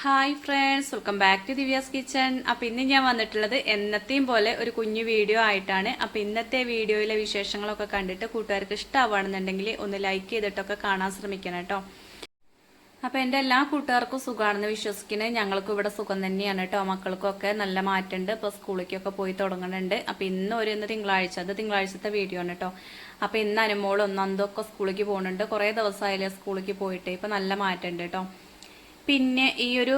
Hi friends welcome back to Divya's kitchen അപ്പൊ ഇന്ന് ഞാൻ വന്നിട്ടുള്ളത് എന്നത്തെയും പോലെ ഒരു കുഞ്ഞു വീഡിയോ ആയിട്ടാണ്. അപ്പൊ ഇന്നത്തെ വീഡിയോയിലെ വിശേഷങ്ങളൊക്കെ കണ്ടിട്ട് കൂട്ടുകാർക്ക് ഇഷ്ടമാവുകയാണെന്നുണ്ടെങ്കിൽ ഒന്ന് ലൈക്ക് ചെയ്തിട്ടൊക്കെ കാണാൻ ശ്രമിക്കണം കേട്ടോ. അപ്പൊ എന്റെ എല്ലാ കൂട്ടുകാർക്കും സുഖമാണെന്ന് വിശ്വസിക്കുന്നത് ഞങ്ങൾക്കും ഇവിടെ സുഖം തന്നെയാണ് കേട്ടോ. മക്കൾക്കൊക്കെ നല്ല മാറ്റമുണ്ട്. ഇപ്പൊ സ്കൂളിലേക്കൊക്കെ പോയി തുടങ്ങുന്നുണ്ട് അപ്പൊ ഇന്ന് ഒരു ഇന്ന് തിങ്കളാഴ്ച. അത് തിങ്കളാഴ്ചത്തെ വീഡിയോ ആണ് കേട്ടോ. അപ്പൊ ഇന്ന് അനുമോളൊന്നും അന്തൊക്കെ സ്കൂളിലേക്ക് പോകുന്നുണ്ട്. കുറെ ദിവസമായില്ലേ സ്കൂളിലേക്ക് പോയിട്ട്. ഇപ്പൊ നല്ല മാറ്റമുണ്ട് കേട്ടോ. പിന്നെ ഈ ഒരു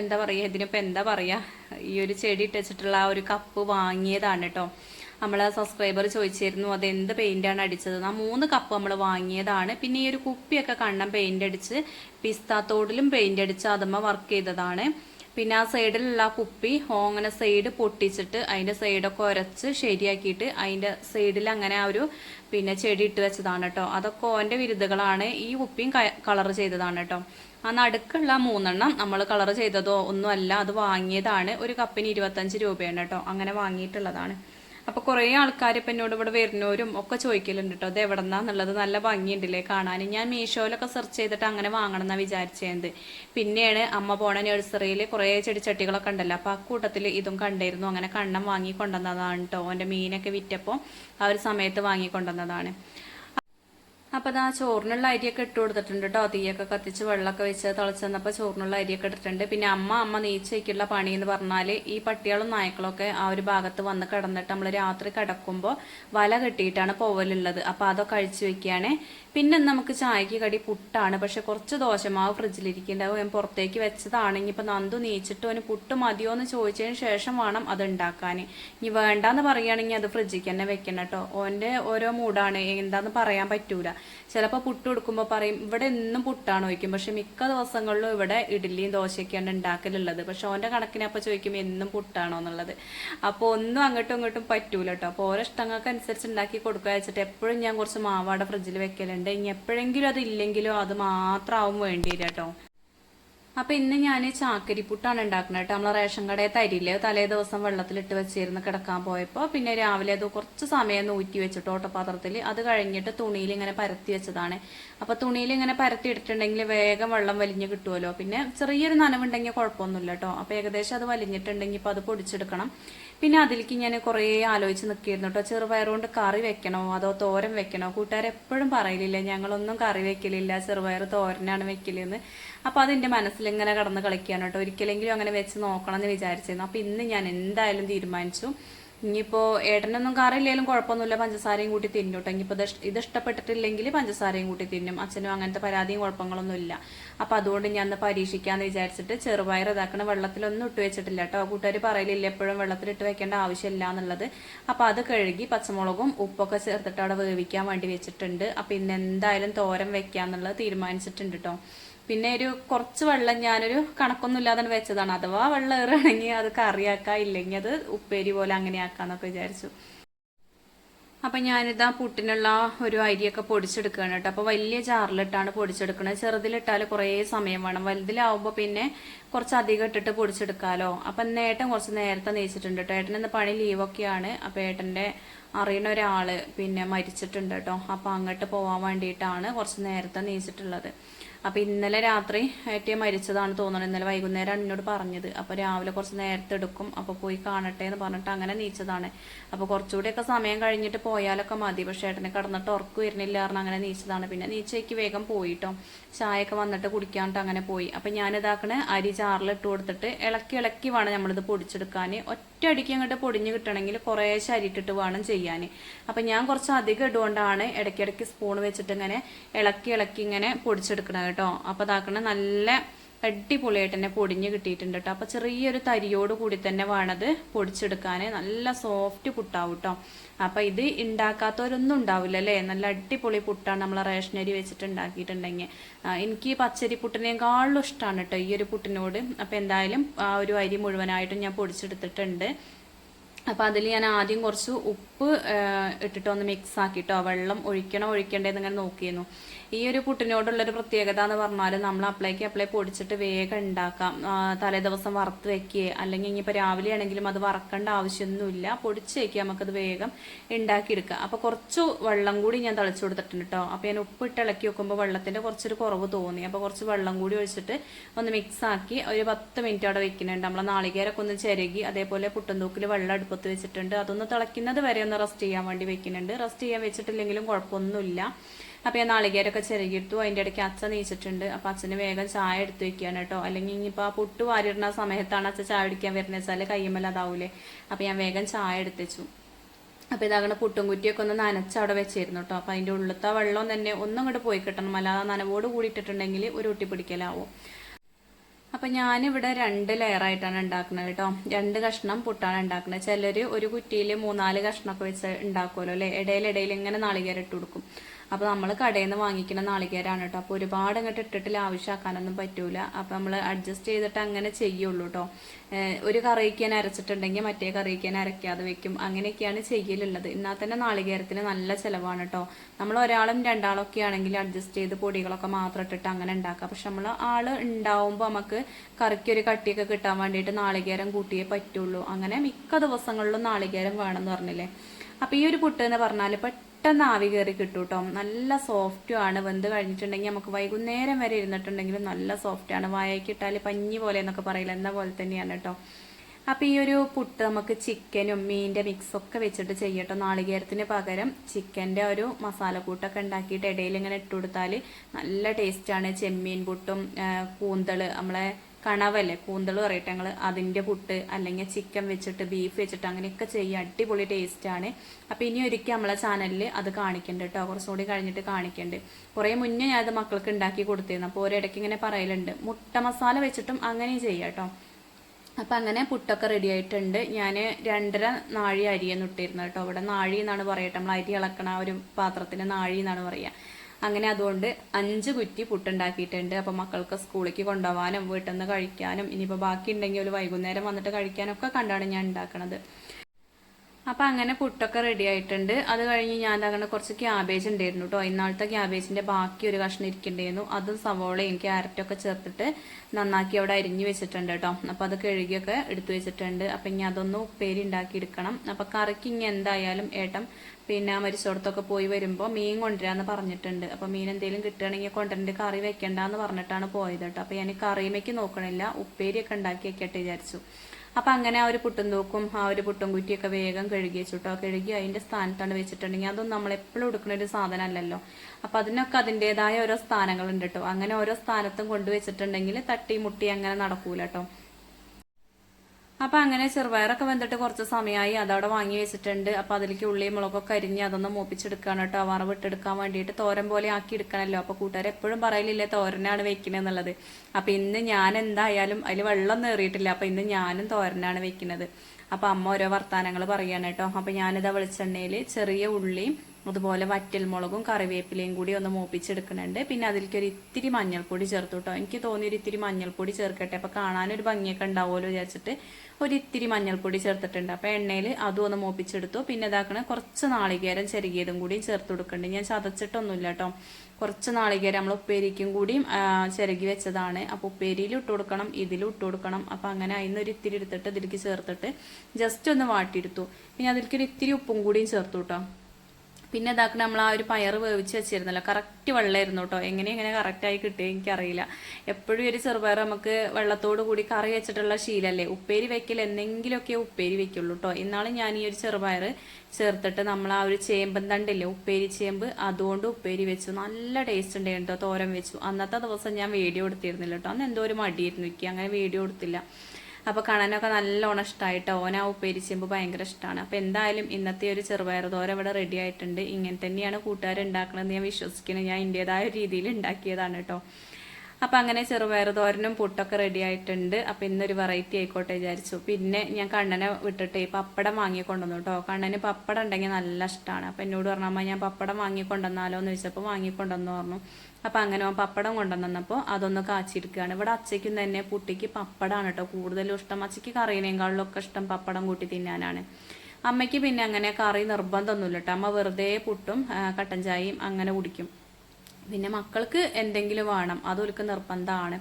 എന്താ പറയുക ഇതിനിപ്പോൾ എന്താ പറയുക ഈ ഒരു ചെടി ഇട്ടുവെച്ചിട്ടുള്ള ആ ഒരു കപ്പ് വാങ്ങിയതാണ് കേട്ടോ നമ്മൾ സബ്സ്ക്രൈബർ ചോദിച്ചിരുന്നു അത് എന്ത് പെയിന്റാണ് അടിച്ചത്? ആ മൂന്ന് കപ്പ് നമ്മൾ വാങ്ങിയതാണ്. പിന്നെ ഈ ഒരു കുപ്പിയൊക്കെ കണ്ണം പെയിന്റ് അടിച്ച് പിസ്താത്തോടിലും പെയിന്റ് അടിച്ച് അതുമ്മ വർക്ക് ചെയ്തതാണ്. പിന്നെ ആ സൈഡിലുള്ള കുപ്പി അങ്ങനെ സൈഡ് പൊട്ടിച്ചിട്ട് അതിന്റെ സൈഡൊക്കെ ഉരച്ച് ശരിയാക്കിയിട്ട് അതിന്റെ സൈഡിൽ അങ്ങനെ ആ ഒരു പിന്നെ ചെടി ഇട്ട് വെച്ചതാണ് കേട്ടോ അതൊക്കെ ഓന്റെ വിരുദ്ധകളാണ് ഈ കുപ്പിയും കളർ ചെയ്തതാണ് കേട്ടോ ആ നടുക്കുള്ള മൂന്നെണ്ണം നമ്മൾ കളർ ചെയ്തതോ ഒന്നുമല്ല അത് വാങ്ങിയതാണ്. ഒരു കപ്പിന് ഇരുപത്തഞ്ച് രൂപയാണ് കേട്ടോ അങ്ങനെ വാങ്ങിയിട്ടുള്ളതാണ്. അപ്പൊ കുറേ ആൾക്കാർ ഇപ്പം എന്നോട് ഇവിടെ വരുന്നവരും ഒക്കെ ചോദിക്കലുണ്ട് കേട്ടോ അത് എവിടെന്നാന്നുള്ളത് നല്ല ഭംഗിയുണ്ടല്ലേ കാണാൻ? ഞാൻ മീഷോയിലൊക്കെ സെർച്ച് ചെയ്തിട്ട് അങ്ങനെ വാങ്ങണം എന്നാ വിചാരിച്ചത് പിന്നെയാണ് അമ്മ പോണ നഴ്സറിയിൽ കുറേ ചെടിച്ചട്ടികളൊക്കെ ഉണ്ടല്ലോ. അപ്പൊ ആ കൂട്ടത്തിൽ ഇതും കണ്ടിരുന്നു. അങ്ങനെ കണ്ണം വാങ്ങി കൊണ്ടുവന്നതാണ് കേട്ടോ എന്റെ മീനൊക്കെ വിറ്റപ്പോൾ ആ ഒരു സമയത്ത് വാങ്ങി കൊണ്ടുവന്നതാണ്. അപ്പൊ ആ ചോറിനുള്ള അരിയൊക്കെ ഇട്ട് കൊടുത്തിട്ടുണ്ട് കേട്ടോ തീയൊക്കെ കത്തിച്ച് വെള്ളമൊക്കെ വെച്ച് തിളച്ചെന്നപ്പോ ചോറിനുള്ള അരിയൊക്കെ ഇട്ടിട്ടുണ്ട്. പിന്നെ അമ്മ അമ്മ നീച്ചയ്ക്കുള്ള പണി എന്ന് പറഞ്ഞാൽ ഈ പട്ടികളും നായ്ക്കളും ഒക്കെ ആ ഒരു ഭാഗത്ത് വന്ന് കിടന്നിട്ട് നമ്മൾ രാത്രി കിടക്കുമ്പോൾ വല കെട്ടിയിട്ടാണ് പോവലുള്ളത്. അപ്പൊ അതൊക്കെ അഴിച്ചു വെക്കുകയാണ് പിന്നെ നമുക്ക് ചായക്ക് കടി പുട്ടാണ്. പക്ഷെ കുറച്ച് ദോശമാവ് ഫ്രിഡ്ജിലിരിക്കുന്നുണ്ടാവും. ഞാൻ പുറത്തേക്ക് വെച്ചതാണ്. ഇനിയിപ്പോൾ നന്ദു നീച്ചിട്ട് അവന് പുട്ട് മതിയോ എന്ന് ചോദിച്ചതിന് ശേഷം വേണം അത് ഉണ്ടാക്കാൻ. ഇനി വേണ്ടാന്ന് പറയുകയാണെങ്കിൽ അത് ഫ്രിഡ്ജിക്ക് തന്നെ വെക്കണം കേട്ടോ ഓന്റെ ഓരോ മൂഡാണ്. എന്താന്ന് പറയാൻ പറ്റൂല. ചിലപ്പോൾ പുട്ട് കൊടുക്കുമ്പോൾ പറയും ഇവിടെ എന്നും പുട്ടാണ്? ചോദിക്കും. പക്ഷെ മിക്ക ദിവസങ്ങളിലും ഇവിടെ ഇഡ്ഡലിയും ദോശയൊക്കെയാണ് ഉണ്ടാക്കലുള്ളത്. പക്ഷെ ഓന്റെ കണക്കിന് അപ്പോൾ ചോദിക്കും എന്നും പുട്ടാണോ? എന്നുള്ളത്. അപ്പോൾ ഒന്നും അങ്ങോട്ടും ഇങ്ങോട്ടും പറ്റൂല കേട്ടോ അപ്പോൾ ഓരോ ഇഷ്ടങ്ങൾക്ക് അനുസരിച്ച് ഉണ്ടാക്കി കൊടുക്കുക വെച്ചിട്ട് എപ്പോഴും ഞാൻ കുറച്ച് മാവാടെ ഫ്രിഡ്ജിൽ വെക്കലുണ്ട്. ഇനി എപ്പോഴെങ്കിലും അത് ഇല്ലെങ്കിലോ അത് മാത്രമാവും വേണ്ടി വരും കേട്ടോ അപ്പൊ ഇന്ന് ഞാൻ ചാക്കരിപ്പുട്ടാണ് ഉണ്ടാക്കുന്നത് കേട്ടോ. നമ്മളെ റേഷൻ കടയിൽ തരില്ലേ? തലേ ദിവസം വെള്ളത്തിലിട്ട് വെച്ചിരുന്ന് കിടക്കാൻ പോയപ്പോ പിന്നെ രാവിലെ അത് കുറച്ച് സമയം ഊറ്റി വെച്ചിട്ട് ഓട്ടപാത്രത്തിൽ അത് കഴിഞ്ഞിട്ട് തുണിയിൽ ഇങ്ങനെ പരത്തി വെച്ചതാണ്. അപ്പൊ തുണിയിൽ ഇങ്ങനെ പരത്തി ഇട്ടിട്ടുണ്ടെങ്കിൽ വേഗം വെള്ളം വലിഞ്ഞു കിട്ടുമല്ലോ പിന്നെ ചെറിയൊരു നനവുണ്ടെങ്കിൽ കുഴപ്പമൊന്നുമില്ല കേട്ടോ. അപ്പൊ ഏകദേശം അത് വലിഞ്ഞിട്ടുണ്ടെങ്കിൽ ഇപ്പൊ അത് പൊടിച്ചെടുക്കണം. പിന്നെ അതിലേക്ക് ഞാൻ കുറേ ആലോചിച്ച് നിൽക്കിയിരുന്നു കേട്ടോ. ചെറുപയർ കൊണ്ട് കറി വെക്കണോ അതോ തോരൻ വെക്കണോ? കൂട്ടുകാർ എപ്പോഴും പറയലില്ല ഞങ്ങളൊന്നും കറി വെക്കലില്ല ചെറുപയർ തോരനാണ് വെക്കലെന്ന്. അപ്പൊ അതെന്റെ മനസ്സിൽ ഇങ്ങനെ കടന്ന് കളിക്കുകയാണ് കേട്ടോ. ഒരിക്കലെങ്കിലും അങ്ങനെ വെച്ച് നോക്കണം എന്ന് വിചാരിച്ചിരുന്നു. അപ്പൊ ഇന്ന് ഞാൻ എന്തായാലും തീരുമാനിച്ചു. ഇനിയിപ്പോ ഏട്ടനൊന്നും കറിയില്ലെങ്കിലും കുഴപ്പമൊന്നുമില്ല പഞ്ചസാരയും കൂട്ടി തിന്നും കേട്ടോ ഇനിയിപ്പോ ഇത് ഇഷ്ടപ്പെട്ടിട്ടില്ലെങ്കിൽ പഞ്ചസാരയും കൂട്ടി തിന്നും. അച്ഛനും അങ്ങനത്തെ പരാതിയും കുഴപ്പങ്ങളൊന്നും ഇല്ല അപ്പൊ അതുകൊണ്ട് ഞാൻ ഒന്ന് പരീക്ഷിക്കാന്ന് വിചാരിച്ചിട്ട് ചെറുപയർ ഇതാക്കണ വെള്ളത്തിലൊന്നും ഇട്ട് വെച്ചിട്ടില്ല കേട്ടോ കൂട്ടുകാർ പറയലില്ല എപ്പോഴും വെള്ളത്തിലിട്ട് വെക്കേണ്ട ആവശ്യമില്ല എന്നുള്ളത്. അപ്പൊ അത് കഴുകി പച്ചമുളകും ഉപ്പൊക്കെ ചേർത്തിട്ട് അവിടെ വേവിക്കാൻ വേണ്ടി വെച്ചിട്ടുണ്ട്. അപ്പൊ ഇന്ന് എന്തായാലും തോരൻ വെക്കാന്നുള്ളത് തീരുമാനിച്ചിട്ടുണ്ട് കേട്ടോ പിന്നെ ഒരു കുറച്ച് വെള്ളം ഞാനൊരു കണക്കൊന്നും ഇല്ലാതെ വെച്ചതാണ്. അഥവാ വെള്ളം ഏറുകയാണെങ്കിൽ അത് കറിയാക്കാം ഇല്ലെങ്കിൽ അത് ഉപ്പേരി പോലെ അങ്ങനെ ആക്കാന്നൊക്കെ വിചാരിച്ചു. അപ്പൊ ഞാനിതാ പുട്ടിനുള്ള ഒരു അരിയൊക്കെ പൊടിച്ചെടുക്കുകയാണ് കേട്ടോ. അപ്പൊ വലിയ ജാറിലിട്ടാണ് പൊടിച്ചെടുക്കുന്നത്. ചെറുതിലിട്ടാൽ കുറേ സമയം വേണം. വലുതിലാവുമ്പോൾ പിന്നെ കുറച്ച് അധികം ഇട്ടിട്ട് പൊടിച്ചെടുക്കാലോ. അപ്പൊ ഏട്ടൻ കുറച്ച് നേരത്തെ നെയ്ച്ചിട്ടുണ്ട് കേട്ടോ. ഏട്ടൻ ഇന്ന് പണി ലീവൊക്കെയാണ്. അപ്പൊ ഏട്ടന്റെ അറിയുന്ന ഒരാൾ പിന്നെ മരിച്ചിട്ടുണ്ട് കേട്ടോ. അപ്പൊ അങ്ങോട്ട് പോകാൻ വേണ്ടിയിട്ടാണ് കുറച്ച് നേരത്തെ നെയ്ച്ചിട്ടുള്ളത് അപ്പൊ ഇന്നലെ രാത്രി ഏറ്റവും മരിച്ചതാണ് തോന്നുന്നത് ഇന്നലെ വൈകുന്നേരമാണ് എന്നോട് പറഞ്ഞത്. അപ്പോൾ രാവിലെ കുറച്ച് നേരത്തെ എടുക്കും. അപ്പൊ പോയി കാണട്ടെ എന്ന് പറഞ്ഞിട്ട് അങ്ങനെ നീച്ചതാണ്. അപ്പോൾ കുറച്ചുകൂടിയൊക്കെ സമയം കഴിഞ്ഞിട്ട് പോയാലൊക്കെ മതി. പക്ഷേ ഏട്ടനെ കടന്നിട്ട് ഉറക്കു വരുന്നില്ല കാരണം അങ്ങനെ നീച്ചതാണ്. പിന്നെ നീച്ചയ്ക്ക് വേഗം പോയിട്ടോ. ചായയൊക്കെ വന്നിട്ട് കുടിക്കാണ്ട് അങ്ങനെ പോയി. അപ്പൊ ഞാനിതാക്കണ അരി ചാറിലിട്ട് കൊടുത്തിട്ട് ഇളക്കി ഇളക്കി വേണം നമ്മളിത് പൊടിച്ചെടുക്കാൻ ഒറ്റ അടിക്ക് അങ്ങോട്ട് പൊടിഞ്ഞ് കിട്ടണമെങ്കിൽ കുറേശ്ശെ അരിയിട്ടിട്ട് വേണം ചെയ്യാൻ അപ്പൊ ഞാൻ കുറച്ച് അധികം ഇടുകൊണ്ടാണ് ഇടയ്ക്കിടയ്ക്ക് സ്പൂൺ വെച്ചിട്ട് ഇങ്ങനെ ഇളക്കി ഇളക്കി ഇങ്ങനെ പൊടിച്ചെടുക്കണത് കേട്ടോ. അപ്പൊ ഇതാക്കണ നല്ല അടിപൊളിയായിട്ട് തന്നെ പൊടിഞ്ഞ് കിട്ടിയിട്ടുണ്ട് കേട്ടോ അപ്പൊ ചെറിയൊരു തരിയോട് കൂടി തന്നെ വേണത് പൊടിച്ചെടുക്കാൻ നല്ല സോഫ്റ്റ് പുട്ടാവും കേട്ടോ അപ്പൊ ഇത് ഉണ്ടാക്കാത്തവരൊന്നും ഉണ്ടാവില്ല അല്ലേ? നല്ല അടിപൊളി പുട്ടാണ് നമ്മൾ റേഷനരി വെച്ചിട്ട് ഉണ്ടാക്കിയിട്ടുണ്ടെങ്കിൽ എനിക്ക് പച്ചരി പുട്ടിനേക്കാളും ഇഷ്ടമാണ് കേട്ടോ ഈ ഒരു പുട്ടിനോട്. അപ്പൊ എന്തായാലും ആ ഒരു അരി മുഴുവനായിട്ടും ഞാൻ പൊടിച്ചെടുത്തിട്ടുണ്ട്. അപ്പോൾ അതിൽ ഞാൻ ആദ്യം കുറച്ച് ഉപ്പ് ഇട്ടിട്ട് ഒന്ന് മിക്സ് ആക്കിയിട്ടോ വെള്ളം ഒഴിക്കണോ ഒഴിക്കണ്ടേന്ന് ഇങ്ങനെ നോക്കിയിരുന്നു. ഈ ഒരു പുട്ടിനോടുള്ളൊരു പ്രത്യേകത എന്ന് പറഞ്ഞാൽ നമ്മൾ അപ്ലൈക്ക് അപ്ലൈ പൊടിച്ചിട്ട് വേഗം ഉണ്ടാക്കാം തലേ ദിവസം വറുത്ത് വെക്കുകയെ അല്ലെങ്കിൽ ഇനിയിപ്പോൾ രാവിലെ ആണെങ്കിലും അത് വറക്കേണ്ട ആവശ്യമൊന്നുമില്ല പൊടിച്ച് വയ്ക്കുക നമുക്കത് വേഗം ഉണ്ടാക്കിയെടുക്കാം അപ്പോൾ കുറച്ച് വെള്ളം കൂടി ഞാൻ തളിച്ചു കൊടുത്തിട്ടുണ്ട് കേട്ടോ അപ്പോൾ ഞാൻ ഉപ്പ് ഇട്ട് ഇളക്കി വെക്കുമ്പോൾ വെള്ളത്തിന്റെ കുറച്ചൊരു കുറവ് തോന്നി. അപ്പോൾ കുറച്ച് വെള്ളം കൂടി ഒഴിച്ചിട്ട് ഒന്ന് മിക്സ് ആക്കി ഒരു പത്ത് മിനിറ്റ് അവിടെ വെക്കുന്നുണ്ട്. നമ്മൾ നാളികേരൊക്കെ ഒന്ന് ചിരകി അതേപോലെ പുട്ടുന്തൂക്കിൽ വെള്ളം അടുപ്പത്ത് വെച്ചിട്ടുണ്ട്. അതൊന്ന് തിളയ്ക്കുന്നത് വരെ ഒന്ന് റെസ്റ്റ് ചെയ്യാൻ വേണ്ടി വെക്കുന്നുണ്ട്. റെസ്റ്റ് ചെയ്യാൻ വെച്ചിട്ടില്ലെങ്കിലും കുഴപ്പമൊന്നുമില്ല. അപ്പോൾ ഞാൻ നാളികേരൊക്കെ ചെറുകിയെടുത്തു അതിന്റെ ഇടയ്ക്ക് അച്ഛൻ നീച്ചിട്ടുണ്ട്. അപ്പോൾ അച്ഛന് വേഗം ചായ എടുത്ത് വെക്കുകയാണ് കേട്ടോ. അല്ലെങ്കിൽ ഇനിയിപ്പോൾ ആ പുട്ട് വാരിടുന്ന സമയത്താണ് അച്ഛൻ ചായ കുടിക്കാൻ വരുന്നത് വെച്ചാൽ കയ്യുമല്ല അതാവൂലേ. അപ്പോൾ ഞാൻ വേഗം ചായ എടുത്ത് അപ്പോൾ ഇതാകണ പുട്ടും കുറ്റിയൊക്കെ ഒന്ന് നനച്ച് അവിടെ വെച്ചിരുന്നു കേട്ടോ. അപ്പോൾ അതിന്റെ ഉള്ളിലത്തെ വെള്ളം തന്നെ ഒന്നും അങ്ങോട്ട് പോയി കിട്ടണം. അല്ലാതെ നനവോട് കൂടിയിട്ടിട്ടുണ്ടെങ്കിൽ ഒരു ഒട്ടി പിടിക്കലാവും. അപ്പം ഞാനിവിടെ രണ്ട് ലെയറായിട്ടാണ് ഉണ്ടാക്കുന്നത് കേട്ടോ രണ്ട് കഷ്ണം പുട്ടാണ് ഉണ്ടാക്കുന്നത്. ചിലർ ഒരു കുറ്റിയിൽ മൂന്നാൽ കഷ്ണമൊക്കെ വെച്ച് ഉണ്ടാക്കുമല്ലോ അല്ലേ? ഇടയിലിടയിൽ ഇങ്ങനെ നാളികേരം ഇട്ട് കൊടുക്കും. അപ്പോൾ നമ്മൾ കടയിൽ നിന്ന് വാങ്ങിക്കുന്ന നാളികേരാണ് കേട്ടോ അപ്പോൾ ഒരുപാട് അങ്ങോട്ട് ഇട്ടിട്ട് ആവശ്യമാക്കാനൊന്നും പറ്റൂല. അപ്പോൾ നമ്മൾ അഡ്ജസ്റ്റ് ചെയ്തിട്ട് അങ്ങനെ ചെയ്യുള്ളൂ കേട്ടോ ഒരു കറിയിക്കാൻ അരച്ചിട്ടുണ്ടെങ്കിൽ മറ്റേ കറിയിക്കാൻ അരയ്ക്കാതെ വെക്കും. അങ്ങനെയൊക്കെയാണ് ചെയ്യലുള്ളത്. എന്നാൽ തന്നെ നാളികേരത്തിന് നല്ല ചിലവാണ് കേട്ടോ നമ്മൾ ഒരാളും രണ്ടാളൊക്കെ ആണെങ്കിൽ അഡ്ജസ്റ്റ് ചെയ്ത് പൊടികളൊക്കെ മാത്രം ഇട്ടിട്ട് അങ്ങനെ ഉണ്ടാക്കാം പക്ഷെ നമ്മൾ ആൾ ഉണ്ടാവുമ്പോൾ നമുക്ക് കറിക്കൊരു കട്ടിയൊക്കെ കിട്ടാൻ വേണ്ടിയിട്ട് നാളികേരം കൂട്ടിയേ പറ്റുള്ളൂ. അങ്ങനെ മിക്ക ദിവസങ്ങളിലും നാളികേരം വേണമെന്ന് പറഞ്ഞില്ലേ. അപ്പോൾ ഈ ഒരു പുട്ട് എന്ന് പറഞ്ഞാൽ ആവി കയറി കിട്ടും കേട്ടോ നല്ല സോഫ്റ്റും ആണ്. വെന്ത് കഴിഞ്ഞിട്ടുണ്ടെങ്കിൽ നമുക്ക് വൈകുന്നേരം വരെ ഇരുന്നിട്ടുണ്ടെങ്കിലും നല്ല സോഫ്റ്റ് ആണ്. വായയ്ക്ക് ഇട്ടാൽ പഞ്ഞി പോലെ എന്നൊക്കെ പറയില്ല? എന്ന പോലെ തന്നെയാണ് കേട്ടോ. അപ്പോൾ ഈ ഒരു പുട്ട് നമുക്ക് ചിക്കനും മീനിന്റെ മിക്സൊക്കെ വെച്ചിട്ട് ചെയ്യട്ടോ. നാളികേരത്തിന് പകരം ചിക്കന്റെ ഒരു മസാലക്കൂട്ടൊക്കെ ഉണ്ടാക്കിയിട്ട് ഇടയിൽ ഇങ്ങനെ ഇട്ട് കൊടുത്താൽ നല്ല ടേസ്റ്റാണ് ചെമ്മീൻ പുട്ടും കൂന്തൾ നമ്മളെ കണവല്ലേ കൂന്തൾ പറയട്ടെ ഞങ്ങൾ അതിന്റെ പുട്ട് അല്ലെങ്കിൽ ചിക്കൻ വെച്ചിട്ട് ബീഫ് വെച്ചിട്ട് അങ്ങനെയൊക്കെ ചെയ്യുക. അടിപൊളി ടേസ്റ്റാണ് അപ്പോൾ ഇനി ഒരിക്കൽ നമ്മളെ ചാനലിൽ അത് കാണിക്കേണ്ട കേട്ടോ. കുറച്ചുകൂടി കഴിഞ്ഞിട്ട് കാണിക്കേണ്ട. കുറേ മുന്നേ ഞാനത് മക്കൾക്ക് ഉണ്ടാക്കി കൊടുത്തിരുന്നു. അപ്പോൾ ഒരിടയ്ക്ക് ഇങ്ങനെ പറയലുണ്ട്. മുട്ട മസാല വെച്ചിട്ടും അങ്ങനെയും ചെയ്യാം കേട്ടോ. അപ്പം അങ്ങനെ പുട്ടൊക്കെ റെഡി ആയിട്ടുണ്ട്. ഞാൻ രണ്ടര നാഴി അരിയെന്ന് ഇട്ടിരുന്നു കേട്ടോ. ഇവിടെ നാഴി എന്നാണ് പറയട്ടെ. നമ്മൾ അരി ഇളക്കണ ഒരു പാത്രത്തിന് നാഴി എന്നാണ് പറയുക. അങ്ങനെ അതുകൊണ്ട് അഞ്ച് കുറ്റി പുട്ടുണ്ടാക്കിയിട്ടുണ്ട്. അപ്പം മക്കൾക്ക് സ്കൂളിലേക്ക് കൊണ്ടുപോകാനും വീട്ടിൽ നിന്ന് കഴിക്കാനും ഇനിയിപ്പോൾ ബാക്കി ഉണ്ടെങ്കിൽ ഒരു വൈകുന്നേരം വന്നിട്ട് കഴിക്കാനൊക്കെ കണ്ടാണ് ഞാൻ ഉണ്ടാക്കണത്. അപ്പം അങ്ങനെ പുട്ടൊക്കെ റെഡി ആയിട്ടുണ്ട്. അത് കഴിഞ്ഞ് ഞാൻ അങ്ങനെ കുറച്ച് ക്യാബേജ് ഉണ്ടായിരുന്നു കേട്ടോ ഇന്നാളത്തെ ക്യാബേജിന്റെ ബാക്കി ഒരു കഷ്ണം ഇരിക്കണ്ടായിരുന്നു അതും സവോളയും ക്യാരറ്റൊക്കെ ചേർത്തിട്ട് നന്നാക്കി അവിടെ അരിഞ്ഞു വെച്ചിട്ടുണ്ട് കേട്ടോ അപ്പം അത് കഴുകിയൊക്കെ എടുത്തു വെച്ചിട്ടുണ്ട്. അപ്പം ഇനി അതൊന്ന് ഉപ്പേരി ഉണ്ടാക്കി എടുക്കണം അപ്പം കറിക്ക് ഇനി എന്തായാലും ഏട്ടൻ പിന്നെ മരിച്ചോടത്തൊക്കെ പോയി വരുമ്പോൾ മീൻ കൊണ്ടുവരാന്ന് പറഞ്ഞിട്ടുണ്ട്. അപ്പോൾ മീൻ എന്തെങ്കിലും കിട്ടുകയാണെങ്കിൽ കൊണ്ടുവരേണ്ട കറി വെക്കണ്ടെന്ന് പറഞ്ഞിട്ടാണ് പോയത് കേട്ടോ അപ്പം ഞാൻ കറിയുമേക്ക് നോക്കണില്ല ഉപ്പേരിയൊക്കെ ഉണ്ടാക്കി വെക്കട്ടെ വിചാരിച്ചു. അപ്പം അങ്ങനെ ആ ഒരു പുട്ടും തൂക്കും ആ ഒരു പുട്ടും കുറ്റിയൊക്കെ വേഗം കഴുകി വെച്ചു കേട്ടോ കഴുകി അതിന്റെ സ്ഥാനത്താണ് വെച്ചിട്ടുണ്ടെങ്കിൽ അതൊന്നും നമ്മൾ എപ്പോഴും എടുക്കുന്ന ഒരു സാധനമല്ലല്ലോ. അപ്പം അതിനൊക്കെ അതിന്റെതായ ഓരോ സ്ഥാനങ്ങളുണ്ട് കേട്ടോ അങ്ങനെ ഓരോ സ്ഥാനത്തും കൊണ്ടുവച്ചിട്ടുണ്ടെങ്കിൽ തട്ടി മുട്ടി അങ്ങനെ നടക്കൂല കേട്ടോ അപ്പൊ അങ്ങനെ ചെറുപയറൊക്കെ വെന്തിട്ട് കുറച്ച് സമയമായി അതവിടെ വാങ്ങി വെച്ചിട്ടുണ്ട്. അപ്പൊ അതിലേക്ക് ഉള്ളിയും മുളകൊക്കെ അരിഞ്ഞ് അതൊന്ന് മൂപ്പിച്ചെടുക്കാണ് കേട്ടോ. വറവിട്ടെടുക്കാൻ വേണ്ടിയിട്ട് തോരൻ പോലെ ആക്കി എടുക്കണല്ലോ അപ്പൊ കൂട്ടുകാർ എപ്പോഴും പറയലില്ലേ തോരനാണ് വെക്കണെന്നുള്ളത് അപ്പൊ ഇന്ന് ഞാൻ എന്തായാലും അതിൽ വെള്ളം നേറിയിട്ടില്ല അപ്പൊ ഇന്ന് ഞാനും തോരനാണ് വെക്കുന്നത് അപ്പൊ അമ്മ ഓരോ വർത്തമാനങ്ങൾ പറയാണ് കേട്ടോ. അപ്പൊ ഞാനിതാ വെളിച്ചെണ്ണയിൽ ചെറിയ ഉള്ളിയും അതുപോലെ വറ്റൽമുളകും കറിവേപ്പിലയും കൂടി ഒന്ന് മൂപ്പിച്ചെടുക്കുന്നുണ്ട്. പിന്നെ അതിലേക്ക് ഒരു ഇത്തിരി മഞ്ഞൾപ്പൊടി ചേർത്തു കേട്ടോ. എനിക്ക് തോന്നി ഒരു ഇത്തിരി മഞ്ഞൾപ്പൊടി ചേർക്കട്ടെ. അപ്പൊ കാണാനൊരു ഭംഗിയൊക്കെ ഉണ്ടാവുമല്ലോ വിചാരിച്ചിട്ട് ഒരു ഇത്തിരി മഞ്ഞൾപ്പൊടി ചേർത്തിട്ടുണ്ട്. അപ്പൊ എണ്ണയിൽ അതും ഒന്ന് മൂപ്പിച്ചെടുത്തു. പിന്നെ ഇതാക്കണ കുറച്ച് നാളികേരം ചെറുകിയതും കൂടി ചേർത്ത് കൊടുക്കുന്നുണ്ട്. ഞാൻ ചതച്ചിട്ടൊന്നുമില്ല കേട്ടോ. കുറച്ച് നാളികേരം നമ്മൾ ഉപ്പേരിക്കും കൂടിയും ചിരകി വെച്ചതാണ്. അപ്പോൾ ഉപ്പേരിയിൽ ഇട്ട് കൊടുക്കണം ഇതിലും ഇട്ട് കൊടുക്കണം. അപ്പോൾ അങ്ങനെ അതിന് ഒരു ഇത്തിരി എടുത്തിട്ട് ഇതിലേക്ക് ചേർത്തിട്ട് ജസ്റ്റ് ഒന്ന് വാട്ടിയെടുത്തു. പിന്നെ അതിലേക്ക് ഒരു ഇത്തിരി ഉപ്പും കൂടിയും ചേർത്തു കേട്ടോ. പിന്നെ ഇതാക്കണ നമ്മൾ ആ ഒരു പയർ വേവിച്ച് വെച്ചിരുന്നല്ലോ. കറക്റ്റ് വെള്ളമായിരുന്നു കേട്ടോ എങ്ങനെ എങ്ങനെ കറക്റ്റായി കിട്ടിയ എനിക്കറിയില്ല. എപ്പോഴും ഒരു ചെറുപയർ നമുക്ക് വെള്ളത്തോട് കൂടി കറി വെച്ചിട്ടുള്ള ശീലല്ലേ? ഉപ്പേരി വെക്കൽ എന്തെങ്കിലുമൊക്കെ ഉപ്പേരി വെക്കുള്ളൂ കേട്ടോ എന്നാലും ഞാൻ ഈ ഒരു ചെറുപയർ ചേർത്തിട്ട് നമ്മൾ ആ ഒരു ചേമ്പൻ തണ്ടില്ലേ? ഉപ്പേരി ചേമ്പ് അതുകൊണ്ട് ഉപ്പേരി വെച്ചു. നല്ല ടേസ്റ്റ് ഉണ്ടായിരുന്നു കേട്ടോ തോരൻ വെച്ചു. അന്നത്തെ ദിവസം ഞാൻ വീഡിയോ എടുത്തിരുന്നില്ല കേട്ടോ അന്ന് എന്തോ ഒരു മടിയായിരുന്നു എനിക്ക്. അങ്ങനെ വീഡിയോ എടുത്തില്ല. അപ്പോൾ കാണാനൊക്കെ നല്ലോണം ഇഷ്ടമായിട്ടോ ഓന ആ ചേമ്പ് ഭയങ്കര ഇഷ്ടമാണ് അപ്പോൾ എന്തായാലും ഇന്നത്തെ ഒരു ചെറുപയർ തോര ഇവിടെ റെഡി ആയിട്ടുണ്ട്. ഇങ്ങനെ തന്നെയാണ് കൂട്ടുകാർ ഉണ്ടാക്കണമെന്ന് ഞാൻ വിശ്വസിക്കുന്നത് ഞാൻ എന്റെതായ രീതിയിൽ ഉണ്ടാക്കിയതാണ് കേട്ടോ. അപ്പം അങ്ങനെ ചെറുപയർ തോരനും പുട്ടൊക്കെ റെഡി ആയിട്ടുണ്ട്. അപ്പോൾ ഇന്നൊരു വെറൈറ്റി ആയിക്കോട്ടെ വിചാരിച്ചു. പിന്നെ ഞാൻ കണ്ണനെ വിട്ടിട്ട് പപ്പടം വാങ്ങി കൊണ്ടുവന്നു കേട്ടോ കണ്ണന് പപ്പടം ഉണ്ടെങ്കിൽ നല്ല ഇഷ്ടമാണ് അപ്പോൾ എന്നോട് പറഞ്ഞാൽ ഞാൻ പപ്പടം വാങ്ങി കൊണ്ടുവന്നാലോ? എന്ന് ചോദിച്ചപ്പോൾ വാങ്ങി കൊണ്ടുവന്നു പറഞ്ഞു. അപ്പോൾ അങ്ങനെ അവൻ പപ്പടം കൊണ്ടുവന്നപ്പോൾ അതൊന്ന് കാച്ചിരിക്കുകയാണ്. ഇവിടെ അച്ചയ്ക്കും തന്നെ പുട്ടിക്ക് പപ്പടമാണ് കേട്ടോ കൂടുതലും ഇഷ്ടം. അച്ചയ്ക്ക് കറിയിനേക്കാളിലൊക്കെ ഇഷ്ടം പപ്പടം കൂട്ടി തിന്നാനാണ്. അമ്മയ്ക്ക് പിന്നെ അങ്ങനെ കറി നിർബന്ധമൊന്നുമില്ല കേട്ടോ അമ്മ വെറുതെ പുട്ടും കട്ടൻ ചായയും അങ്ങനെ കുടിക്കും. പിന്നെ മക്കൾക്ക് എന്തെങ്കിലും വേണം അതൊരുക്ക് നിർബന്ധമാണ്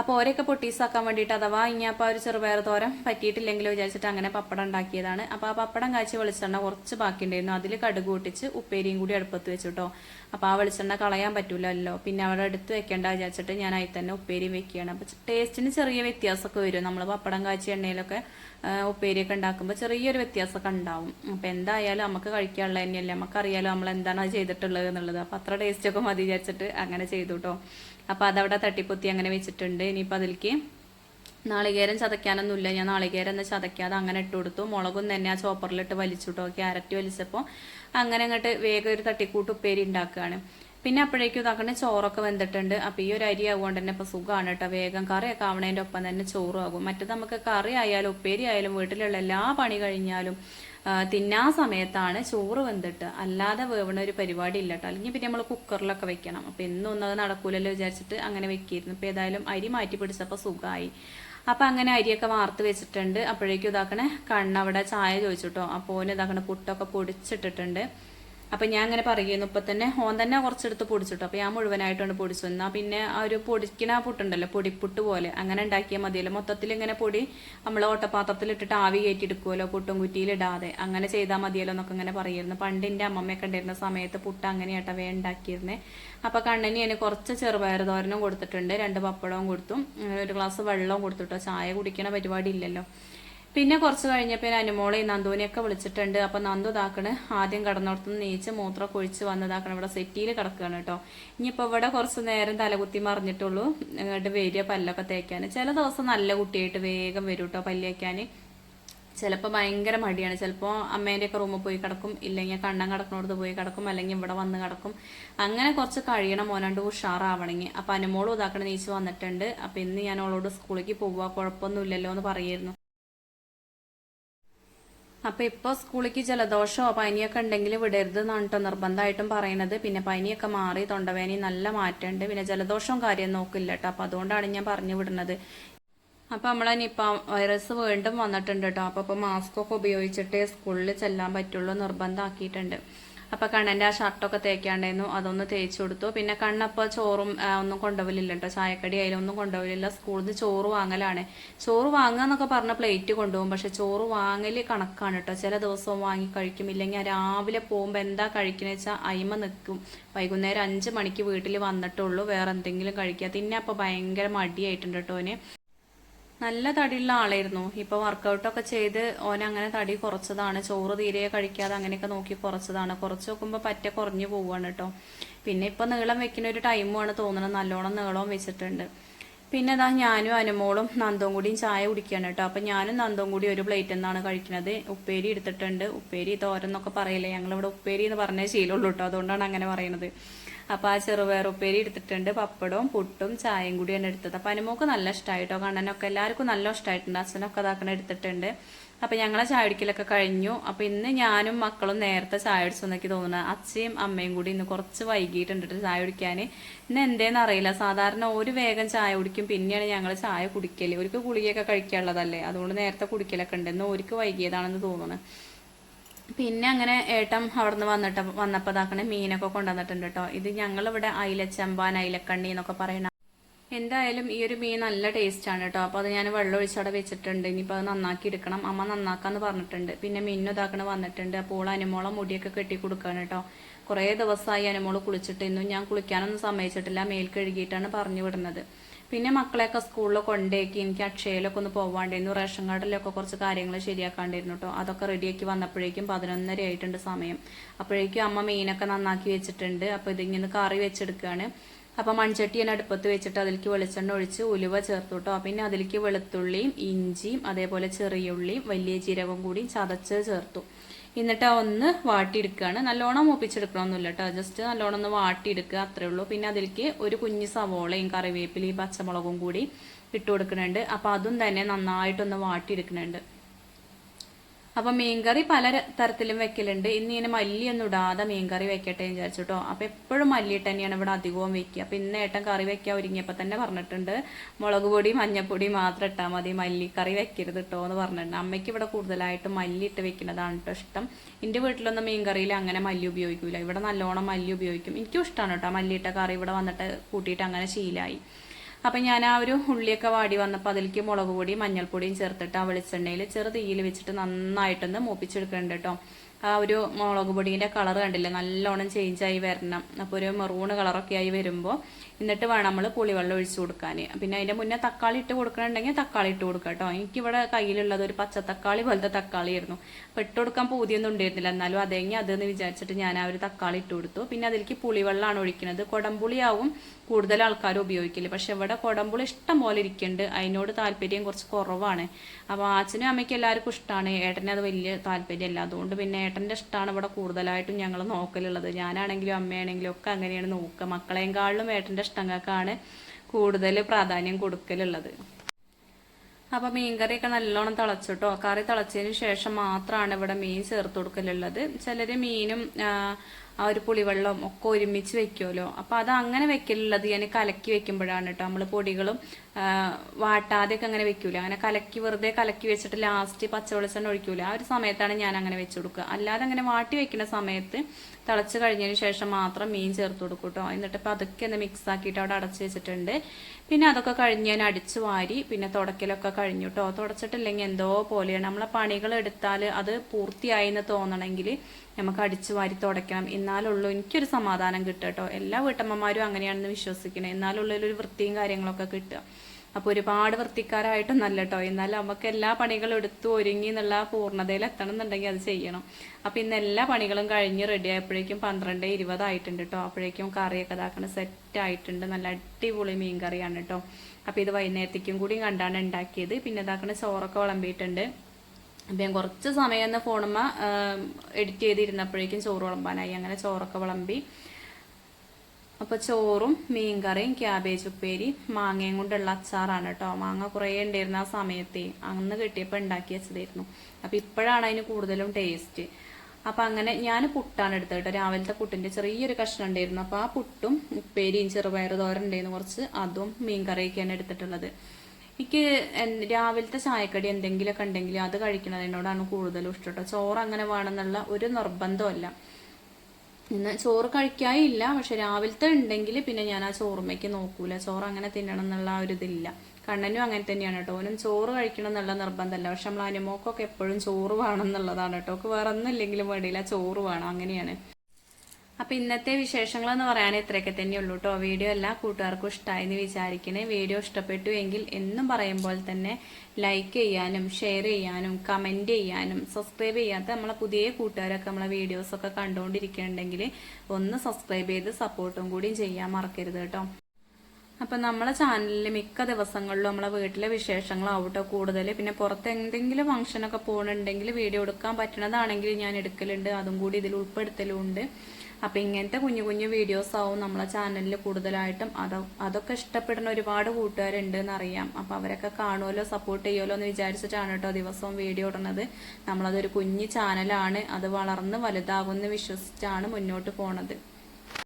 അപ്പോൾ ഓരൊക്കെ പൊട്ടീസാക്കാൻ വേണ്ടിയിട്ട് അഥവാ ഇനിയപ്പോൾ ഒരു ചെറുപയർ തോരം പറ്റിയിട്ടില്ലെങ്കിലും വിചാരിച്ചിട്ട് അങ്ങനെ പപ്പടം ഉണ്ടാക്കിയതാണ്. അപ്പോൾ ആ പപ്പടം കാച്ചി വെളിച്ചെണ്ണ കുറച്ച് ബാക്കിയുണ്ടായിരുന്നു. അതിൽ കടുക് കൂട്ടിച്ച് ഉപ്പേരിയും കൂടി അടുപ്പത്ത് വെച്ചിട്ടോ അപ്പോൾ ആ വെളിച്ചെണ്ണ കളയാൻ പറ്റൂലല്ലോ. പിന്നെ അവിടെ എടുത്ത് വെക്കേണ്ട വിചാരിച്ചിട്ട് ഞാൻ അതിൽ തന്നെ ഉപ്പേരിയും വെക്കുകയാണ്. അപ്പോൾ ടേസ്റ്റിന് ചെറിയ വ്യത്യാസമൊക്കെ വരും. നമ്മൾ പപ്പടം കാച്ചി എണ്ണയിലൊക്കെ ഉപ്പേരിയൊക്കെ ഉണ്ടാക്കുമ്പോൾ ചെറിയൊരു വ്യത്യാസമൊക്കെ ഉണ്ടാവും. അപ്പോൾ എന്തായാലും നമുക്ക് കഴിക്കാനുള്ള തന്നെയല്ലേ? നമുക്കറിയാലോ നമ്മൾ എന്താണ് ചെയ്തിട്ടുള്ളത് എന്നുള്ളത്. അപ്പോൾ അത്ര ടേസ്റ്റൊക്കെ മതി വിചാരിച്ചിട്ട് അങ്ങനെ ചെയ്തു കേട്ടോ അപ്പോൾ അതവിടെ തട്ടിപ്പൊത്തി അങ്ങനെ വെച്ചിട്ടുണ്ട്. ഇനിയിപ്പോൾ അതിലേക്ക് നാളികേരം ചതയ്ക്കാനൊന്നുമില്ല. ഞാൻ നാളികേരം എന്ന് ചതയ്ക്കാതെ അങ്ങനെ ഇട്ട് കൊടുത്തു. മുളകും തന്നെ ആ ചോപ്പറിലിട്ട് വലിച്ചിട്ടോ ക്യാരറ്റ് വലിച്ചപ്പോൾ അങ്ങനെ അങ്ങോട്ട് വേഗം ഒരു തട്ടിക്കൂട്ട് ഉപ്പേരി ഉണ്ടാക്കുകയാണ്. പിന്നെ അപ്പോഴേക്കും ഇതാക്കണ ചോറൊക്കെ വെന്തിട്ടുണ്ട്. അപ്പോൾ ഈ ഒരു അരി ആവുകൊണ്ട് തന്നെ ഇപ്പോൾ സുഖമാണ് കേട്ടോ. വേഗം കറിയൊക്കെ ആവണതിന്റെ ഒപ്പം തന്നെ ചോറും ആകും. മറ്റത് നമുക്ക് കറി ആയാലും ഉപ്പേരി ആയാലും വീട്ടിലുള്ള എല്ലാ പണി കഴിഞ്ഞാലും ആ, തിന്നാ സമയത്താണ് ചോറ് വെന്തിട്ട്. അല്ലാതെ വേവണ ഒരു പരിപാടി ഇല്ല കേട്ടോ അല്ലെങ്കിൽ പിന്നെ നമ്മൾ കുക്കറിലൊക്കെ വെക്കണം. അപ്പോൾ എന്നും ഒന്നും അത് നടക്കൂലല്ലോ വിചാരിച്ചിട്ട് അങ്ങനെ വെക്കിയിരുന്നു. ഇപ്പോൾ ഏതായാലും അരി മാറ്റി പിടിച്ചപ്പോൾ സുഖമായി അപ്പം അങ്ങനെ അരിയൊക്കെ വാർത്ത് വെച്ചിട്ടുണ്ട്. അപ്പോഴേക്കും ഇതാക്കണേ കണ്ണവിടെ ചായ ചോദിച്ചിട്ടോ അപ്പോൾ ഓന് ഇതാക്കണ പുട്ടൊക്കെ പൊടിച്ചിട്ടിട്ടുണ്ട്. അപ്പം ഞാൻ അങ്ങനെ പറയുന്നു. ഇപ്പം തന്നെ ഓൻ തന്നെ കുറച്ചെടുത്ത് പൊടിച്ചിട്ടു. അപ്പം ഞാൻ മുഴുവനായിട്ടാണ് പൊടിച്ചു. എന്നാൽ പിന്നെ ആ ഒരു പൊടിക്കണ പുട്ടുണ്ടല്ലോ പൊടിപ്പുട്ട് പോലെ. അങ്ങനെ ഉണ്ടാക്കിയാൽ മതിയല്ലോ മൊത്തത്തിൽ ഇങ്ങനെ പൊടി നമ്മൾ ഓട്ടപാത്രത്തിൽ ഇട്ടിട്ട് ആവി കയറ്റിയെടുക്കുമല്ലോ പുട്ടും കുറ്റിയിലിടാതെ അങ്ങനെ ചെയ്താൽ മതിയല്ലോ എന്നൊക്കെ ഇങ്ങനെ പറയുമായിരുന്നു പണ്ട് എന്റെ അമ്മമ്മയൊക്കെ ഉണ്ടായിരുന്ന സമയത്ത് പുട്ട് അങ്ങനെയാട്ടോ വേ ഉണ്ടാക്കിയിരുന്നേ. അപ്പം കണ്ണന് ഞാൻ കുറച്ച് ചെറുപയർ തോരനും കൊടുത്തിട്ടുണ്ട്. രണ്ട് പപ്പടവും കൊടുത്തു. ഒരു ഗ്ലാസ് വെള്ളവും കൊടുത്തിട്ടോ ചായ കുടിക്കണ പരിപാടി ഇല്ലല്ലോ. പിന്നെ കുറച്ച് കഴിഞ്ഞപ്പോൾ അനുമോളെ നന്ദുവിനെയൊക്കെ വിളിച്ചിട്ടുണ്ട്. അപ്പൊ നന്ദു ഇതാക്കണ് ആദ്യം കടന്നോടത്തുനിന്ന് നീച്ച് മൂത്രമൊക്കെ ഒഴിച്ച് വന്നതാക്കണം ഇവിടെ സെറ്റിയിൽ കിടക്കുകയാണ് കേട്ടോ. ഇനിയിപ്പോൾ ഇവിടെ കുറച്ച് നേരം തലകുത്തി മറിഞ്ഞിട്ടുള്ളൂ. ഇങ്ങോട്ട് വരിക പല്ലൊക്കെ തേക്കാൻ. ചില ദിവസം നല്ല കുട്ടിയായിട്ട് വേഗം വരും കേട്ടോ പല്ല് ചിലപ്പോൾ ഭയങ്കര മടിയാണ്. ചിലപ്പോൾ അമ്മേന്റെയൊക്കെ റൂമിൽ പോയി കിടക്കും ഇല്ലെങ്കിൽ കണ്ണം കിടക്കുന്നിടത്ത് പോയി കിടക്കും അല്ലെങ്കിൽ ഇവിടെ വന്ന് കിടക്കും. അങ്ങനെ കുറച്ച് കഴിയണം മോനാണ്ട് ഉഷാറാവണമെങ്കിൽ. അപ്പം അനുമോളും ഇതാക്കണ നീച്ച് വന്നിട്ടുണ്ട്. അപ്പം ഇന്ന് ഞാൻ അവളോട് സ്കൂളിലേക്ക് പോവുക കുഴപ്പമൊന്നുമില്ലല്ലോ എന്ന് പറയായിരുന്നു അപ്പൊ ഇപ്പൊ സ്കൂളിലേക്ക് ജലദോഷമോ പനിയൊക്കെ ഉണ്ടെങ്കിൽ വിടരുത് എന്നാണ് കേട്ടോ നിർബന്ധമായിട്ടും പറയണത് പിന്നെ പനിയൊക്കെ മാറി തൊണ്ടവേനി നല്ല മാറ്റമുണ്ട്. പിന്നെ ജലദോഷവും കാര്യം നോക്കില്ല കേട്ടോ അപ്പൊ അതുകൊണ്ടാണ് ഞാൻ പറഞ്ഞു വിടുന്നത്. അപ്പൊ നമ്മളെ നിപ്പ വൈറസ് വീണ്ടും വന്നിട്ടുണ്ട് കേട്ടോ അപ്പൊ ഇപ്പൊ മാസ്ക് ഒക്കെ ഉപയോഗിച്ചിട്ടേ സ്കൂളിൽ ചെല്ലാൻ പറ്റുള്ളൂ നിർബന്ധമാക്കിയിട്ടുണ്ട്. അപ്പൊ കണ്ണന്റെ ആ ഷർട്ടൊക്കെ തേക്കാണ്ടായിരുന്നു. അതൊന്ന് തേച്ചു കൊടുത്തു. പിന്നെ കണ്ണപ്പ ചോറും ഒന്നും കൊണ്ടുപോലില്ല കേട്ടോ ചായക്കടി ആയാലും ഒന്നും കൊണ്ടുപോലില്ല സ്കൂളിൽ നിന്ന് ചോറ് വാങ്ങലാണ്. ചോറ് വാങ്ങുക എന്നൊക്കെ പറഞ്ഞ പ്ലേറ്റ് കൊണ്ടുപോകും. പക്ഷെ ചോറ് വാങ്ങൽ കണക്കാണ് കേട്ടോ ചില ദിവസവും വാങ്ങി കഴിക്കും. ഇല്ലെങ്കിൽ രാവിലെ പോകുമ്പോൾ എന്താ കഴിക്കണ വെച്ചാൽ അയിമ നിൽക്കും വൈകുന്നേരം അഞ്ച് മണിക്ക് വീട്ടിൽ വന്നിട്ടുള്ളൂ. വേറെ എന്തെങ്കിലും കഴിക്കുക. പിന്നെ അപ്പൊ ഭയങ്കര മടിയായിട്ടുണ്ട് കേട്ടോ നല്ല തടിയുള്ള ആളായിരുന്നു. ഇപ്പൊ വർക്കൗട്ടൊക്കെ ചെയ്ത് ഓൻ അങ്ങനെ തടി കുറച്ചതാണ്. ചോറ് തീരെ കഴിക്കാതെ അങ്ങനെയൊക്കെ നോക്കി കുറച്ചതാണ്. കുറച്ച് നോക്കുമ്പോൾ പറ്റ കുറഞ്ഞു പോവാണ് കേട്ടോ പിന്നെ ഇപ്പൊ നീളം വെക്കുന്ന ഒരു ടൈമുമാണ് തോന്നുന്നത് നല്ലോണം നീളവും വെച്ചിട്ടുണ്ട്. പിന്നെ ഇതാ ഞാനും അനുമോളും നന്ദവും കൂടിയും ചായ കുടിക്കുകയാണ് കേട്ടോ അപ്പൊ ഞാനും നന്ദവും കൂടി ഒരു പ്ലേറ്റ് എന്നാണ് കഴിക്കുന്നത് ഉപ്പേരി എടുത്തിട്ടുണ്ട്. ഉപ്പേരി തോരന്നൊക്കെ പറയില്ലേ? ഞങ്ങളിവിടെ ഉപ്പേരി എന്ന് പറഞ്ഞേ ശീലമുള്ളൂ കേട്ടോ അതുകൊണ്ടാണ് അങ്ങനെ പറയുന്നത് അപ്പൊ ആ ചെറുപയർ ഉപ്പേരി എടുത്തിട്ടുണ്ട് പപ്പടവും പുട്ടും ചായയും കൂടിയാണ് എടുത്തത്. അപ്പോൾ അനുമോക്ക് നല്ല ഇഷ്ടമായിട്ടോ കണ്ണനൊക്കെ എല്ലാവർക്കും നല്ല ഇഷ്ടമായിട്ടുണ്ട് അച്ഛനൊക്കെ അതാക്കണ എടുത്തിട്ടുണ്ട്. അപ്പൊ ഞങ്ങളെ ചായ കുടിക്കലൊക്കെ കഴിഞ്ഞു. അപ്പൊ ഇന്ന് ഞാനും മക്കളും നേരത്തെ ചായ കുടിച്ചെന്നൊക്കെ തോന്നുന്നത് അച്ഛയും അമ്മയും കൂടി ഇന്ന് കുറച്ച് വൈകിട്ടുണ്ട് ട്ടോ ചായ കുടിക്കാൻ ഇന്ന് എന്തേന്ന് അറിയില്ല. സാധാരണ ഒരു വേഗം ചായ കുടിക്കും. പിന്നെയാണ് ഞങ്ങൾ ചായ കുടിക്കൽ. ഒരിക്കൽ ഗുളികയൊക്കെ കഴിക്കാനുള്ളതല്ലേ. അതുകൊണ്ട് നേരത്തെ കുടിക്കലൊക്കെ ഉണ്ട്. ഇന്ന് ഒരിക്കൽ വൈകിയതാണെന്ന് തോന്നുന്നു. പിന്നെ അങ്ങനെ ഏട്ടൻ അവിടുന്ന് വന്നിട്ട് വന്നപ്പോൾ ഇതാക്കണ മീനൊക്കെ കൊണ്ടുവന്നിട്ടുണ്ട് കേട്ടോ ഇത് ഞങ്ങളിവിടെ അയിലച്ചമ്പാൻ അയിലക്കണ്ണി എന്നൊക്കെ പറയണ എന്തായാലും ഈ ഒരു മീൻ നല്ല ടേസ്റ്റ് ആണ് കേട്ടോ അപ്പോൾ അത് ഞാൻ വെള്ളം ഒഴിച്ചവിടെ വെച്ചിട്ടുണ്ട്. ഇനിയിപ്പോൾ അത് നന്നാക്കി എടുക്കണം. അമ്മ നന്നാക്കാന്ന് പറഞ്ഞിട്ടുണ്ട്. പിന്നെ മീനും ഇതാക്കണ വന്നിട്ടുണ്ട്. അപ്പോൾ അനുമോളം മുടിയൊക്കെ കെട്ടി കൊടുക്കുകയാണ് കേട്ടോ കുറേ ദിവസമായി അനുമോൾ കുളിച്ചിട്ട് ഇന്നും ഞാൻ കുളിക്കാനൊന്നും സമ്മതിച്ചിട്ടില്ല. മേൽ കഴുകിയിട്ടാണ് പറഞ്ഞു വിടുന്നത്. പിന്നെ മക്കളെയൊക്കെ സ്കൂളിൽ കൊണ്ടേക്ക് എനിക്ക് അക്ഷയയിലൊക്കെ ഒന്ന് പോവാണ്ടായിരുന്നു റേഷൻ കാർഡിലൊക്കെ കുറച്ച് കാര്യങ്ങൾ ശരിയാക്കാണ്ടിരുന്നു കേട്ടോ അതൊക്കെ റെഡിയാക്കി വന്നപ്പോഴേക്കും പതിനൊന്നര ആയിട്ടുണ്ട് സമയം. അപ്പോഴേക്കും അമ്മ മീനൊക്കെ നന്നാക്കി വെച്ചിട്ടുണ്ട്. അപ്പോൾ ഇതിങ്ങനെ കറി വെച്ചെടുക്കുകയാണ് അപ്പോൾ മൺചട്ടി ഞാൻ അടുപ്പത്ത് വെച്ചിട്ട് അതിലേക്ക് വെളിച്ചെണ്ണ ഒഴിച്ച് ഉലുവ ചേർത്തു കേട്ടോ പിന്നെ അതിലേക്ക് വെളുത്തുള്ളിയും ഇഞ്ചിയും അതേപോലെ ചെറിയ ഉള്ളിയും വലിയ ജീരകം കൂടി ചതച്ച് ചേർത്തു. എന്നിട്ട് ഒന്ന് വാട്ടിയെടുക്കുകയാണ് നല്ലോണം മൂപ്പിച്ചെടുക്കണമൊന്നുമില്ല കേട്ടോ ജസ്റ്റ് നല്ലോണം ഒന്ന് വാട്ടിയെടുക്കുക അത്രേ ഉള്ളൂ. പിന്നെ അതിലേക്ക് ഒരു കുഞ്ഞ് സവോളയും കറിവേപ്പിലയും പച്ചമുളകും കൂടി ഇട്ട് കൊടുക്കുന്നുണ്ട് അപ്പോൾ അതും തന്നെ നന്നായിട്ടൊന്ന് വാട്ടിയെടുക്കുന്നുണ്ട്. അപ്പൊ മീൻകറി പല തരത്തിലും വെക്കലുണ്ട്. ഇന്ന് ഇങ്ങനെ മല്ലിയൊന്നും ഇടാതെ മീൻകറി വെക്കട്ടെ എന്ന് വിചാരിച്ചു കേട്ടോ അപ്പൊ എപ്പോഴും മല്ലിയിട്ട് തന്നെയാണ് ഇവിടെ അധികവും വെക്കുക. അപ്പൊ ഇന്ന് ഏട്ടൻ കറി വെക്കാൻ ഒരുങ്ങിയപ്പോ തന്നെ പറഞ്ഞിട്ടുണ്ട് മുളക് പൊടി മഞ്ഞപ്പൊടി മാത്രം ഇട്ടാൽ മതി മല്ലിക്കറി വെക്കരുത് കേട്ടോ എന്ന് പറഞ്ഞിട്ടുണ്ട്. അമ്മയ്ക്ക് ഇവിടെ കൂടുതലായിട്ട് മല്ലി ഇട്ട് വെക്കുന്നതാണ് കേട്ടോ ഇഷ്ടം. എന്റെ വീട്ടിലൊന്നും മീൻകറിയിൽ അങ്ങനെ മല്ലി ഉപയോഗിക്കൂല. ഇവിടെ നല്ലോണം മല്ലി ഉപയോഗിക്കും. എനിക്കും ഇഷ്ടമാണ് കേട്ടോ മല്ലിയിട്ട കറി ഇവിടെ വന്നിട്ട് കൂട്ടിയിട്ട് അങ്ങനെ ശീലായി. അപ്പം ഞാൻ ആ ഒരു ഉള്ളിയൊക്കെ വാടി വന്നപ്പോൾ അതിലേക്ക് മുളക് പൊടിയും മഞ്ഞൾപ്പൊടിയും ചേർത്തിട്ട് ആ വെളിച്ചെണ്ണയിൽ ചെറു തീയിൽ വെച്ചിട്ട് നന്നായിട്ടൊന്ന് മൂപ്പിച്ചെടുക്കുന്നുണ്ട് കേട്ടോ. ആ ഒരു മുളക് പൊടിയുടെ കളർ കണ്ടില്ലേ? നല്ലോണം ചേഞ്ച് ആയി വരണം. അപ്പോൾ ഒരു മെറൂൺ കളറൊക്കെ ആയി വരുമ്പോൾ എന്നിട്ട് വേണം നമ്മൾ പുളിവെള്ളം ഒഴിച്ചു കൊടുക്കാൻ പിന്നെ അതിന്റെ മുന്നേ തക്കാളി ഇട്ട് കൊടുക്കണമെന്നുണ്ടെങ്കിൽ തക്കാളി ഇട്ട് കൊടുക്കുക കേട്ടോ. എനിക്കിവിടെ കയ്യിലുള്ളത് ഒരു പച്ച തക്കാളി പോലത്തെ തക്കാളി ആയിരുന്നു അപ്പോൾ ഇട്ട് കൊടുക്കാൻ പൂതിയൊന്നും ഉണ്ടായിരുന്നില്ല. എന്നാലും അതെങ്കിൽ അതെന്ന് വിചാരിച്ചിട്ട് ഞാൻ ആ ഒരു തക്കാളി ഇട്ട് കൊടുത്തു. പിന്നെ അതിലേക്ക് പുളിവെള്ളമാണ് ഒഴിക്കുന്നത് കുടംപുളിയാവും കൂടുതൽ ആൾക്കാർ ഉപയോഗിക്കില്ല. പക്ഷെ ഇവിടെ കുടംപുളി ഇഷ്ടം പോലെ ഇരിക്കുന്നുണ്ട്. അതിനോട് താല്പര്യം കുറച്ച് കുറവാണ്. അപ്പോൾ അച്ഛനും അമ്മയ്ക്ക് എല്ലാവർക്കും ഇഷ്ടമാണ് ഏട്ടന് അത് വലിയ താല്പര്യമല്ല. അതുകൊണ്ട് പിന്നെ ഏട്ടന്റെ ഇഷ്ടമാണ് ഇവിടെ കൂടുതലായിട്ടും ഞങ്ങൾ നോക്കലുള്ളത്. ഞാനാണെങ്കിലും അമ്മയാണെങ്കിലും ഒക്കെ അങ്ങനെയാണ് നോക്കുക. മക്കളെക്കാളിലും ഏട്ടന്റെ ഇഷ്ടങ്ങൾക്കാണ് കൂടുതൽ പ്രാധാന്യം കൊടുക്കലുള്ളത്. അപ്പോൾ മീൻകറിയൊക്കെ നല്ലോണം തിളച്ചിട്ടോ? കറി തിളച്ചതിന് ശേഷം മാത്രമാണ് ഇവിടെ മീൻ ചേർത്ത് കൊടുക്കലുള്ളത്. ചിലർ മീനും ആ, ഒരു പുളിവെള്ളം ഒക്കെ ഒരുമിച്ച് വെക്കുമല്ലോ അപ്പോൾ അത് അങ്ങനെ വെക്കലുള്ളത് ഞാൻ കലക്കി വെക്കുമ്പോഴാണ് കേട്ടോ നമ്മൾ പൊടികളും വാട്ടാതെയൊക്കെ അങ്ങനെ വെക്കൂല? അങ്ങനെ കലക്കി വെറുതെ കലക്കി വെച്ചിട്ട് ലാസ്റ്റ് പച്ചവെളിച്ചെണ്ണ ഒഴിക്കൂല? ആ ഒരു സമയത്താണ് ഞാൻ അങ്ങനെ വെച്ചു കൊടുക്കുക. അല്ലാതെ അങ്ങനെ വാട്ടി വെക്കുന്ന സമയത്ത് തിളച്ച് കഴിഞ്ഞതിന് ശേഷം മാത്രം മീൻ ചേർത്ത് കൊടുക്കും കേട്ടോ എന്നിട്ട് ഇപ്പം അതൊക്കെ ഒന്ന് മിക്സ് ആക്കിയിട്ട് അവിടെ അടച്ച് വെച്ചിട്ടുണ്ട്. പിന്നെ അതൊക്കെ കഴിഞ്ഞ് ഞാൻ അടിച്ച് വാരി പിന്നെ തുടക്കലൊക്കെ കഴിഞ്ഞു കേട്ടോ തുടച്ചിട്ടില്ലെങ്കിൽ എന്തോ പോലെയാണ്. നമ്മളെ പണികൾ എടുത്താൽ അത് പൂർത്തിയായി എന്ന് തോന്നണമെങ്കിൽ നമുക്ക് അടിച്ചു വാരി തുടയ്ക്കണം. എന്നാലുള്ളൂ എനിക്കൊരു സമാധാനം കിട്ടുക കേട്ടോ എല്ലാ വീട്ടമ്മമാരും അങ്ങനെയാണെന്ന് വിശ്വസിക്കണം. എന്നാലുള്ളൊരു വൃത്തിയും കാര്യങ്ങളൊക്കെ കിട്ടുക. അപ്പോൾ ഒരുപാട് വൃത്തിക്കാരായിട്ടും നല്ല കേട്ടോ എന്നാൽ നമുക്ക് എല്ലാ പണികളും എടുത്തു ഒരുങ്ങി എന്നുള്ള പൂർണതയിൽ എത്തണം എന്നുണ്ടെങ്കിൽ അത് ചെയ്യണം. അപ്പോൾ ഇന്ന് എല്ലാ പണികളും കഴിഞ്ഞ് റെഡി ആയപ്പോഴേക്കും പന്ത്രണ്ട് ഇരുപതായിട്ടുണ്ട് കേട്ടോ അപ്പോഴേക്കും കറിയൊക്കെ ഇതാക്കണം സെറ്റ് ആയിട്ടുണ്ട്. നല്ല അടിപൊളി മീൻ കറിയാണ് കേട്ടോ അപ്പോൾ ഇത് വൈകുന്നേരത്തേക്കും കൂടി കണ്ടാണ് ഉണ്ടാക്കിയത്. പിന്നെ ഇതാക്കണ ചോറൊക്കെ വിളമ്പിയിട്ടുണ്ട്. അപ്പം ഞാൻ കുറച്ച് സമയം ഒന്ന് ഫോണുമ്മ എഡിറ്റ് ചെയ്തിരുന്നപ്പോഴേക്കും ചോറ് വിളമ്പാനായി. അങ്ങനെ ചോറൊക്കെ വിളമ്പി അപ്പോൾ ചോറും മീൻ കറിയും ക്യാബേജ് ഉപ്പേരി മാങ്ങയും കൊണ്ടുള്ള അച്ചാറാണ് കേട്ടോ മാങ്ങ കുറേ ഉണ്ടായിരുന്ന ആ സമയത്തെ. അന്ന് കിട്ടിയപ്പോൾ ഉണ്ടാക്കി വെച്ചതായിരുന്നു. അപ്പോൾ ഇപ്പോഴാണ് അതിന് കൂടുതലും ടേസ്റ്റ് അപ്പം അങ്ങനെ ഞാൻ പുട്ടാണ് എടുത്തത് കേട്ടോ രാവിലത്തെ പുട്ടിന്റെ ചെറിയൊരു കഷ്ണം ഉണ്ടായിരുന്നു. അപ്പോൾ ആ പുട്ടും ഉപ്പേരിയും ചെറുപയർ തോരൻ ഉണ്ടായിരുന്നു. കുറച്ച് അതും മീൻകറിയൊക്കെയാണ് എടുത്തിട്ടുള്ളത്. എനിക്ക് രാവിലത്തെ ചായക്കടി എന്തെങ്കിലുമൊക്കെ ഉണ്ടെങ്കിൽ അത് കഴിക്കുന്നതിനോടാണ് കൂടുതലും ഇഷ്ടം കേട്ടോ ചോറ് അങ്ങനെ വേണമെന്നുള്ള ഒരു നിർബന്ധമല്ല ഇന്ന് ചോറ് കഴിക്കായില്ല പക്ഷെ രാവിലത്തെ ഉണ്ടെങ്കിൽ പിന്നെ ഞാൻ ആ ചോറുമ്മയ്ക്ക് നോക്കൂല. ചോറ് അങ്ങനെ തിന്നണം എന്നുള്ള ആ ഒരു ഇതില്ല. കണ്ണനും അങ്ങനെ തന്നെയാണ് കേട്ടോ. ഓനും ചോറ് കഴിക്കണം എന്നുള്ള നിർബന്ധമല്ല. പക്ഷെ നമ്മൾ അനുമോക്കൊക്കെ എപ്പോഴും ചോറ് വേണം എന്നുള്ളതാണ് കേട്ടോ. ഒക്കെ വേറെ ഒന്നും ഇല്ലെങ്കിലും വേണ്ടിയില്ല. ചോറ് വേണം. അങ്ങനെയാണ്. അപ്പൊ ഇന്നത്തെ വിശേഷങ്ങൾ എന്ന് പറയാൻ ഇത്രയൊക്കെ തന്നെയുള്ളൂ കേട്ടോ വീഡിയോ എല്ലാ കൂട്ടുകാർക്കും ഇഷ്ടമായി എന്ന് വിചാരിക്കണേ. വീഡിയോ ഇഷ്ടപ്പെട്ടു എങ്കിൽ എന്നും പറയുമ്പോൾ തന്നെ ലൈക്ക് ചെയ്യാനും ഷെയർ ചെയ്യാനും കമന്റ് ചെയ്യാനും സബ്സ്ക്രൈബ് ചെയ്യാത്ത നമ്മളെ പുതിയ കൂട്ടുകാരൊക്കെ നമ്മളെ വീഡിയോസൊക്കെ കണ്ടുകൊണ്ടിരിക്കുന്നുണ്ടെങ്കിൽ ഒന്ന് സബ്സ്ക്രൈബ് ചെയ്ത് സപ്പോർട്ടും കൂടി ചെയ്യാൻ മറക്കരുത് കേട്ടോ അപ്പം നമ്മളെ ചാനലിൽ മിക്ക ദിവസങ്ങളിലും നമ്മളെ വീട്ടിലെ വിശേഷങ്ങളാവട്ടോ കൂടുതൽ പിന്നെ പുറത്ത് എന്തെങ്കിലും ഫംഗ്ഷനൊക്കെ പോകുന്നുണ്ടെങ്കിൽ വീഡിയോ എടുക്കാൻ പറ്റണതാണെങ്കിൽ ഞാൻ എടുക്കലുണ്ട്. അതും കൂടി ഇതിൽ ഉൾപ്പെടുത്തലും ഉണ്ട് അപ്പം ഇങ്ങനത്തെ കുഞ്ഞു കുഞ്ഞു വീഡിയോസ് ആവും നമ്മളെ ചാനലിൽ കൂടുതലായിട്ടും. അത് അതൊക്കെ ഇഷ്ടപ്പെടുന്ന ഒരുപാട് കൂട്ടുകാരുണ്ട് എന്നറിയാം. അപ്പം അവരൊക്കെ കാണുമല്ലോ സപ്പോർട്ട് ചെയ്യുമല്ലോ എന്ന് വിചാരിച്ചിട്ടാണ് കേട്ടോ ദിവസവും വീഡിയോ ഇടുന്നത്. നമ്മളതൊരു കുഞ്ഞു ചാനലാണ് അത് വളർന്ന് വലുതാകുമെന്ന് വിശ്വസിച്ചാണ് മുന്നോട്ട് പോണത്.